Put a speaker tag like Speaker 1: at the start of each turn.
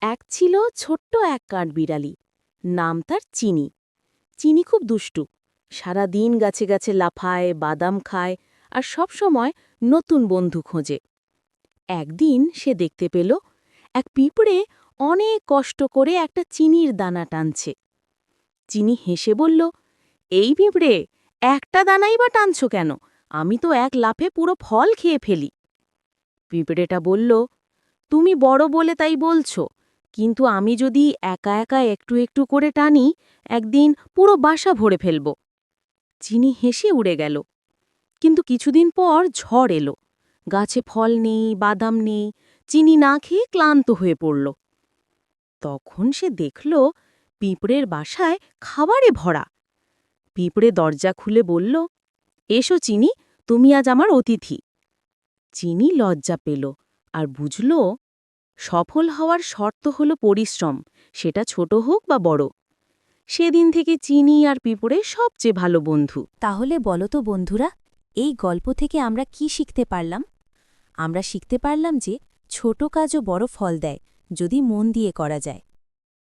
Speaker 1: এক ছিল ছোট্ট এক কাঠ বিড়ালি। নাম তার চিনি। চিনি খুব দুষ্টু। সারা দিন গাছে গাছে লাফায়, বাদাম খায় আর সব সময় নতুন বন্ধু খোঁজে। একদিন সে দেখতে পেল, এক পিঁপড়ে অনেক কষ্ট করে একটা চিনির দানা টানছে। চিনি হেসে বলল, এই পিঁপড়ে, একটা দানাই বা টানছ কেন? আমি তো এক লাফে পুরো ফল খেয়ে ফেলি। পিঁপড়েটা বলল, তুমি বড় বলে তাই বলছো। কিন্তু আমি যদি একা একা একটু একটু করে টানি, একদিন পুরো বাসা ভরে ফেলব। চিনি হেসে উড়ে গেল। কিন্তু কিছুদিন পর ঝড় এলো। গাছে ফল নেই, বাদাম নেই, চিনি না খেয়ে ক্লান্ত হয়ে পড়ল। তখন সে দেখল পিঁপড়ের বাসায় খাবারে ভরা। পিঁপড়ে দরজা খুলে বলল, এসো চিনি, তুমি আজ আমার অতিথি। চিনি লজ্জা পেল আর বুঝল সফল হওয়ার শর্ত হলো পরিশ্রম, সেটা ছোট হোক বা বড়। সেদিন থেকে চিনি আর পিঁপড়ে সবচেয়ে ভালো বন্ধু।
Speaker 2: তাহলে বলো তো বন্ধুরা, এই গল্প থেকে আমরা কি শিখতে পারলাম? আমরা শিখতে পারলাম যে ছোট কাজও বড় ফল দেয়, যদি মন দিয়ে করা যায়।